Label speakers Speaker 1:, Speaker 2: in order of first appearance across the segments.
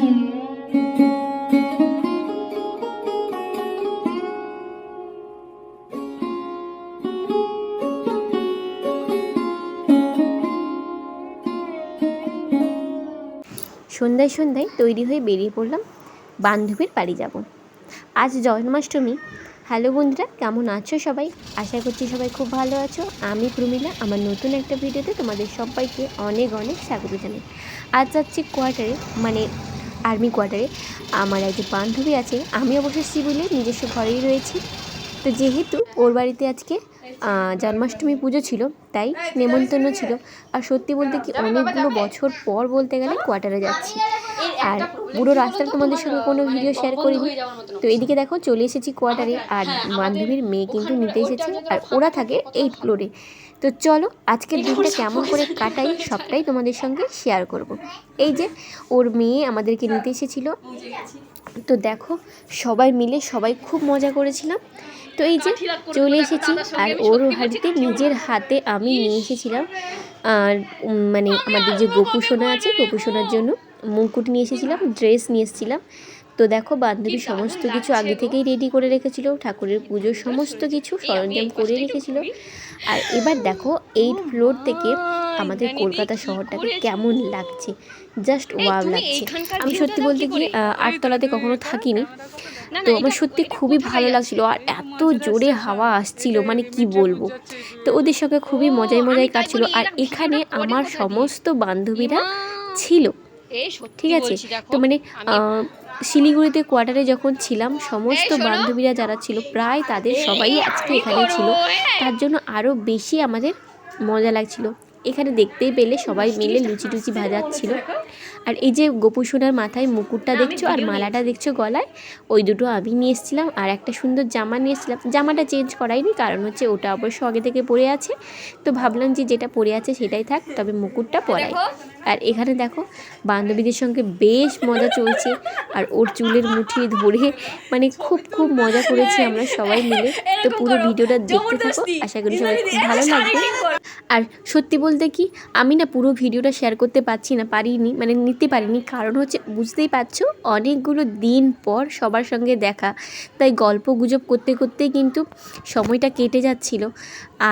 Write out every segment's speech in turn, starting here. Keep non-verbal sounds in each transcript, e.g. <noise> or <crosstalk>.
Speaker 1: সন্ধ্যায় সন্ধ্যায় তৈরি হয়ে বেরিয়ে পড়লাম, বান্ধবীর বাড়ি যাব। আজ জন্মাষ্টমী। হ্যালো বন্ধুরা, কেমন আছো সবাই? আশা করছি সবাই খুব ভালো আছো। আমি প্রমিলা, আমার নতুন একটা ভিডিওতে তোমাদের সবাইকে অনেক অনেক স্বাগত জানাই। আজ যাচ্ছি কোয়ার্টারে মানে আর্মি কোয়ার্টারে। আমার একজন বান্ধবী আছে, আমি অবশ্য বলে নিজস্ব ঘরেই রয়েছি। তো যেহেতু ওর বাড়িতে আজকে জন্মাষ্টমী পুজো ছিল, তাই নেমন্তন্ন ছিল। আর সত্যি বলতে কি, অনেকগুলো বছর পর বলতে গেলে কোয়ার্টারে যাচ্ছি। আর পুরো রাস্তাটা তোমাদের সঙ্গে কোনো ভিডিও শেয়ার করিনি। তো এদিকে দেখো, চলে এসেছি কোয়ার্টারে। আর বান্ধবীর মেয়ে কিন্তু নিতে এসেছে। আর ওরা থাকে এইট ফ্লোরে। তো চলো আজকের দিনটা কেমন করে কাটাই <laughs> সবটাই তোমাদের সঙ্গে শেয়ার করব। এই যে ওর মেয়ে আমাদেরকে নিতে এসেছিল। তো দেখো সবাই মিলে সবাই খুব মজা করেছিলাম। তো এই যে চলে এসেছি আর ওর হাড়িতে নিজের হাতে আমি নিয়ে এসেছিলাম। আর মানে আমাদের যে গোপু সোনা আছে গোপু সোনার জন্য মুকুট নিয়ে এসেছিলাম ড্রেস নিয়ে এসেছিলাম। তো দেখো বান্ধবী সমস্ত কিছু আগে থেকেই রেডি করে রেখেছিল ঠাকুরের পুজোর সমস্ত কিছু সরঞ্জাম করে রেখেছিল। আর এবার দেখো এইট ফ্লোর থেকে আমাদের কলকাতা শহরটাকে কেমন লাগছে জাস্ট ওয়াও লাগছে। আমি সত্যি বলতে কি আটতলাতে কখনো থাকিনি। তো আমার সত্যি খুবই ভালো লাগছিল আর এত জোরে হাওয়া আসছিল মানে কি বলব? তো ওদের সঙ্গে খুবই মজায় মজায় কাটছিল। আর এখানে আমার সমস্ত বান্ধবীরা ছিল। ঠিক আছে? তো মানে শিলিগুড়িতে কোয়ার্টারে যখন ছিলাম সমস্ত বান্ধবীরা যারা ছিল প্রায় তাদের সবাই আজকে এখানে ছিল। তার জন্য আরও বেশি আমাদের মজা লাগছিল। এখানে দেখতেই পেলে সবাই মিলে লুচি টুচি ভাজাচ্ছিল। আর এই যে গোপুসোনার মাথায় মুকুটটা দেখছ আর মালাটা দেখছ গলায়? ওই দুটো আমি নিয়ে এসেছিলাম আর একটা সুন্দর জামা নিয়ে এসেছিলাম। জামাটা চেঞ্জ করাইনি কারণ হচ্ছে ওটা অবশ্য আগে থেকে পরে আছে। তো ভাবলাম যে যেটা পরে আছে সেটাই থাক তবে মুকুটটা পরাই। আর এখানে দেখো বান্ধবীদের সঙ্গে বেশ মজা চলছে। আর ওর চুলের মুঠি ধরে মানে খুব খুব মজা করেছি আমরা সবাই মিলে। তো পুরো ভিডিওটা দেখতে থাকো আশা করি সবাই খুব ভালো লাগবে। আর সত্যি বলতে কি আমি না পুরো ভিডিওটা শেয়ার করতে পারছি না পারিনি। মানে নিতে পারিনি। কারণ হচ্ছে বুঝতেই পারছ, অনেকগুলো দিন পর সবার সঙ্গে দেখা। তাই গল্প গুজব করতে করতেই কিন্তু সময়টা কেটে যাচ্ছিল।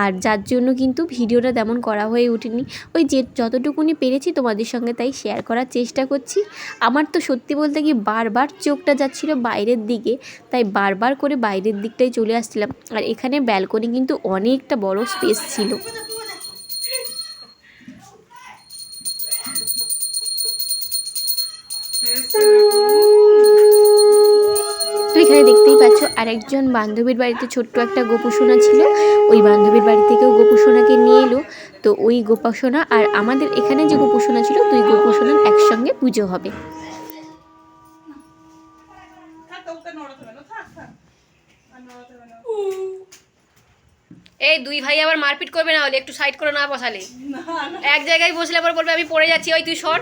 Speaker 1: আর যার জন্য কিন্তু ভিডিওটা তেমন করা হয়ে ওঠেনি। ওই যে যতটুকুনি পেরেছি তোমাদের সঙ্গে তাই শেয়ার করার চেষ্টা করছি। আমার তো সত্যি বলতে কি বারবার চোখটা যাচ্ছিল বাইরের দিকে, তাই বারবার করে বাইরের দিকটাই চলে আসছিলাম। আর এখানে ব্যালকনি কিন্তু অনেকটা বড় স্পেস ছিল। তো এখানে দেখতেই পাচ্ছ আরেকজন বান্ধবীর বাড়িতে ছোট্ট একটা গোপুসোনা ছিল। ওই বান্ধবীর বাড়ি থেকেও গোপুসোনাকে নিয়ে এলো। তো ওই গোপাসোনা আর আমাদের এখানে যে গোপুসোনা ছিল দুই গোপুসোনার একসঙ্গে পুজো হবে।
Speaker 2: এই দুই ভাই আবার মারপিট করবে না হলে, একটু সাইড করে না বসালে। এক জায়গায় বসলে আবার বলবে, আমি পড়ে যাচ্ছি, ওই তুই সর।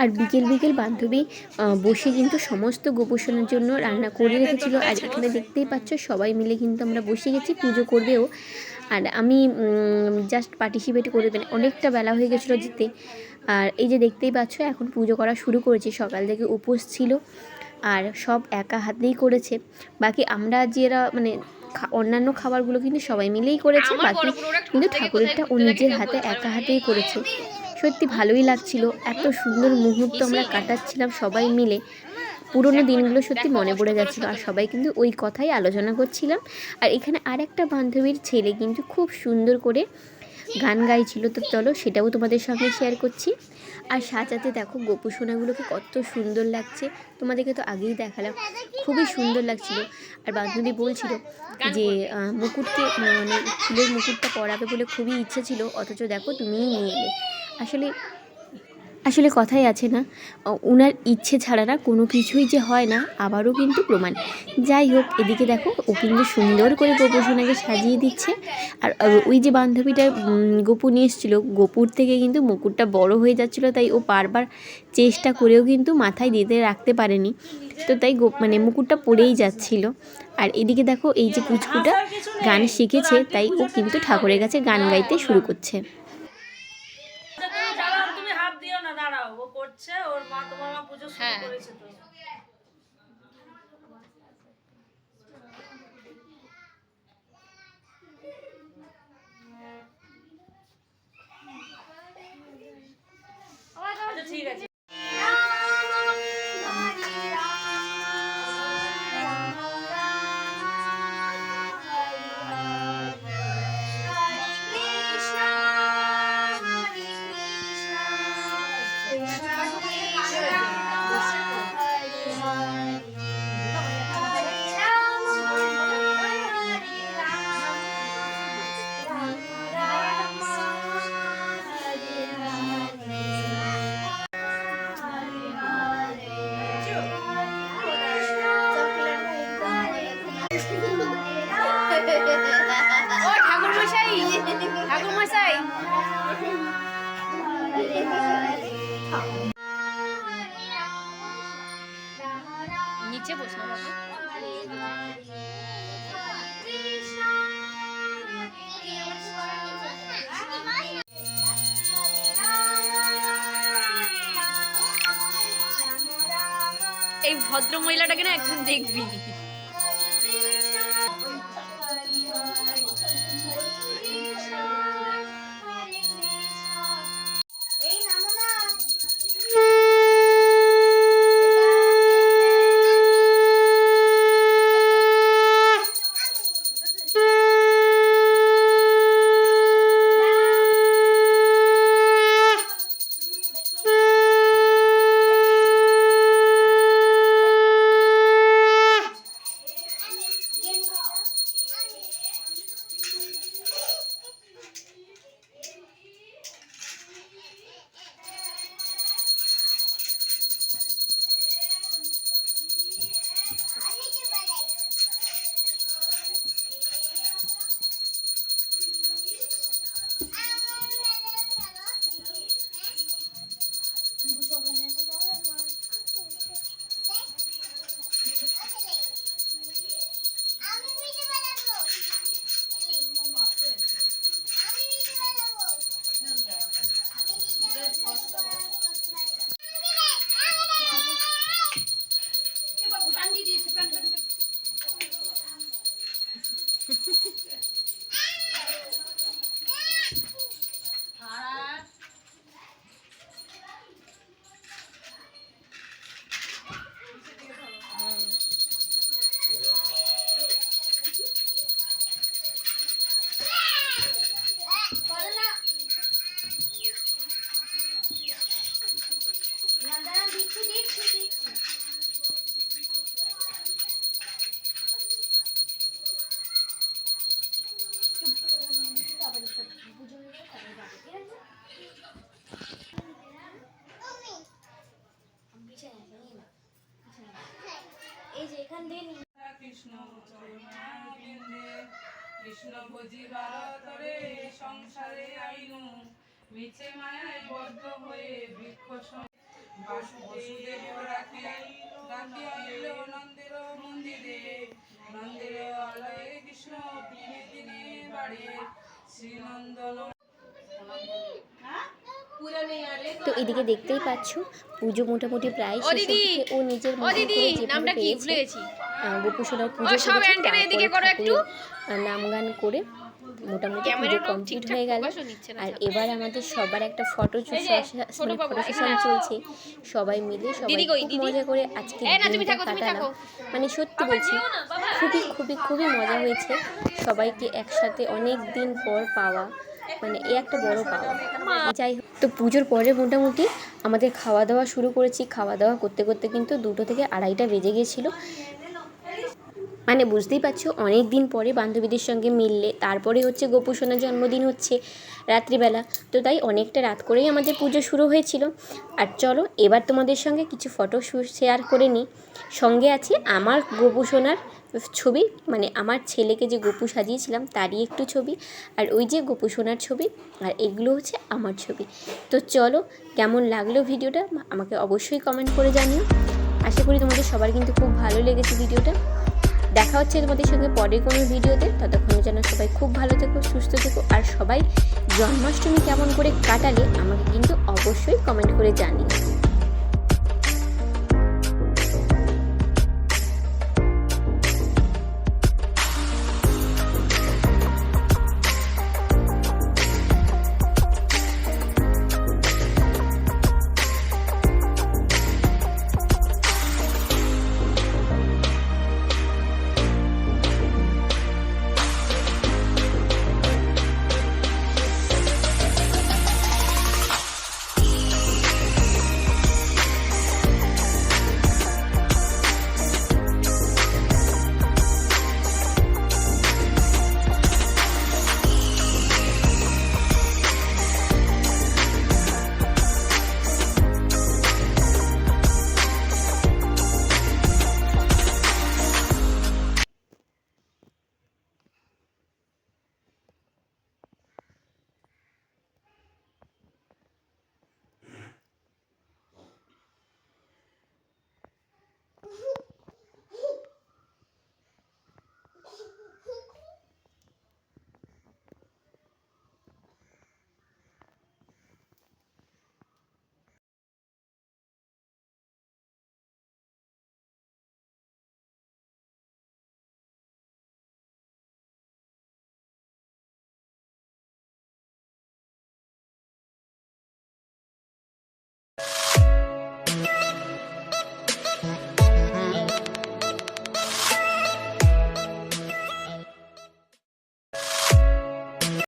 Speaker 1: আর বিকেল বিকেল বান্ধবী বসে কিন্তু সমস্ত গোপোষণের জন্য রান্না করে রেখেছিল। আর এখানে দেখতেই পাচ্ছ সবাই মিলে কিন্তু আমরা বসে গেছি পুজো করবেও। আর আমি জাস্ট পার্টিসিপেট করে মানে অনেকটা বেলা হয়ে গেছিল যেতে। আর এই যে দেখতেই পাচ্ছ এখন পুজো করা শুরু করেছি। সকাল থেকে উপোস ছিল। আর সব একা হাতেই করেছে। বাকি আমরা যারা মানে অন্যান্য খাবারগুলো কিন্তু সবাই মিলেই করেছে বাকি কিন্তু ঠাকুরেরটা ও নিজের হাতে একা হাতেই করেছে। সত্যি ভালোই লাগছিল এত সুন্দর মুহূর্ত আমরা কাটাচ্ছিলাম সবাই মিলে। পুরোনো দিনগুলো সত্যি মনে পড়ে যাচ্ছিল আর সবাই কিন্তু ওই কথাই আলোচনা করছিলাম। আর এখানে আর একটা বান্ধবীর ছেলে কিন্তু খুব সুন্দর করে গান গাইছিল তো চলো সেটাও তোমাদের সঙ্গে শেয়ার করছি। আর সাজাতে দেখো গোপু সোনাগুলোকে কত সুন্দর লাগছে। তোমাদেরকে তো আগেই দেখালাম। খুবই সুন্দর লাগছিল। আর বান্ধবী বলছিল যে মুকুটকে মানে ফুলের মুকুটটা পরাবে বলে খুবই ইচ্ছে ছিল। অথচ দেখো তুমিই নিয়ে এলে। আসলে আসলে কথাই আছে না। ও- উনার ইচ্ছে ছাড়া না কোনো কিছুই যে হয় না, আবারও কিন্তু প্রমাণ। যাই হোক, এদিকে দেখো, ও কিন্তু সুন্দর করে গোপুসোনাকে সাজিয়ে দিচ্ছে। আর ওই যে বান্ধবীটা গোপু নিয়ে এসেছিল, গোপুর থেকে কিন্তু মুকুটটা বড় হয়ে যাচ্ছিল, তাই ও বারবার চেষ্টা করেও কিন্তু মাথায় দিতে রাখতে পারেনি। তো তাই মানে মুকুটটা পড়েই যাচ্ছিল। আর এদিকে দেখো, এই যে পুচকুটা গান শিখেছে, তাই ও কিন্তু ঠাকুরের কাছে গান গাইতে শুরু করছে
Speaker 3: আচ্ছা, তুমি দাঁড়াও তুমি হাত দিও না দাঁড়াও ও করছে ওর মা তোমার মা পুজো শুরু
Speaker 2: হ্যাঁ।
Speaker 3: করেছে তো
Speaker 2: এই ভদ্র মহিলাটাকে না
Speaker 4: এখন দেখবি।
Speaker 5: কৃষ্ণ ভজিবার তরে সংসারে আইনু। মিছে মায়ায় বদ্ধ হয়ে বৃক্ষ বাসুদেব রাখে রাখি আইল নন্দের মন্দিরে। নন্দের আলয়ে কৃষ্ণ বাড়ে শ্রীনন্দন।
Speaker 1: তো এদিকে দেখতেই পাচ্ছ পুজো মোটামুটি প্রায়
Speaker 2: ও
Speaker 1: নিজের
Speaker 2: নামটা কি ভুলে গেছি?
Speaker 1: গোপুসোনার পুজো
Speaker 2: সব এদিকে করো একটু।
Speaker 1: নাম গান করে মোটামুটি পুজো কমপ্লিট হয়ে গেল। আর এবার আমাদের সবার একটা ফটো ফটো সেশন চলছে। সবাই মিলে সবাই খুব মজা করে আজকে কাটালাম। মানে সত্যি বলছি খুবই খুবই খুবই মজা হয়েছে। সবাইকে একসাথে অনেক দিন পর পাওয়া। মানে এ একটা বড় পাওয়া। যাই হোক তো পুজোর পরে মোটামুটি আমাদের খাওয়া দাওয়া শুরু করেছি। খাওয়া দাওয়া করতে করতে কিন্তু দুটো থেকে আড়াইটা বেজে গেছিল। মানে বুঝতেই পারছ, অনেক দিন পরে বান্ধবীদের সঙ্গে মিললে, তারপরে হচ্ছে গোপুসোনার জন্মদিন হচ্ছে রাত্রিবেলা, তো তাই অনেকটা রাত করেই আমাদের পুজো শুরু হয়েছিল। আর চলো, এবার তোমাদের সঙ্গে কিছু ফটো শেয়ার করে নিই। সঙ্গে আছে আমার গোপুসোনার ছবি মানে আমার ছেলেকে যে গোপু সাজিয়েছিলাম তারই একটু ছবি, আর ওই যে গোপুসোনার ছবি, আর এগুলো হচ্ছে আমার ছবি। তো চলো, কেমন লাগল ভিডিওটা, আমাকে অবশ্যই কমেন্ট করে জানিও। আশা করি তোমাদের সবার কিন্তু খুব ভালো লেগেছে ভিডিওটা। দেখা হচ্ছে তোমাদের সঙ্গে পরের কোনো ভিডিওতে। ততক্ষণে যেন সবাই খুব ভালো থেকো, সুস্থ থেকো, আর সবাই জন্মাষ্টমী কেমন করে কাটালে আমাকে কিন্তু অবশ্যই কমেন্ট করে জানিও।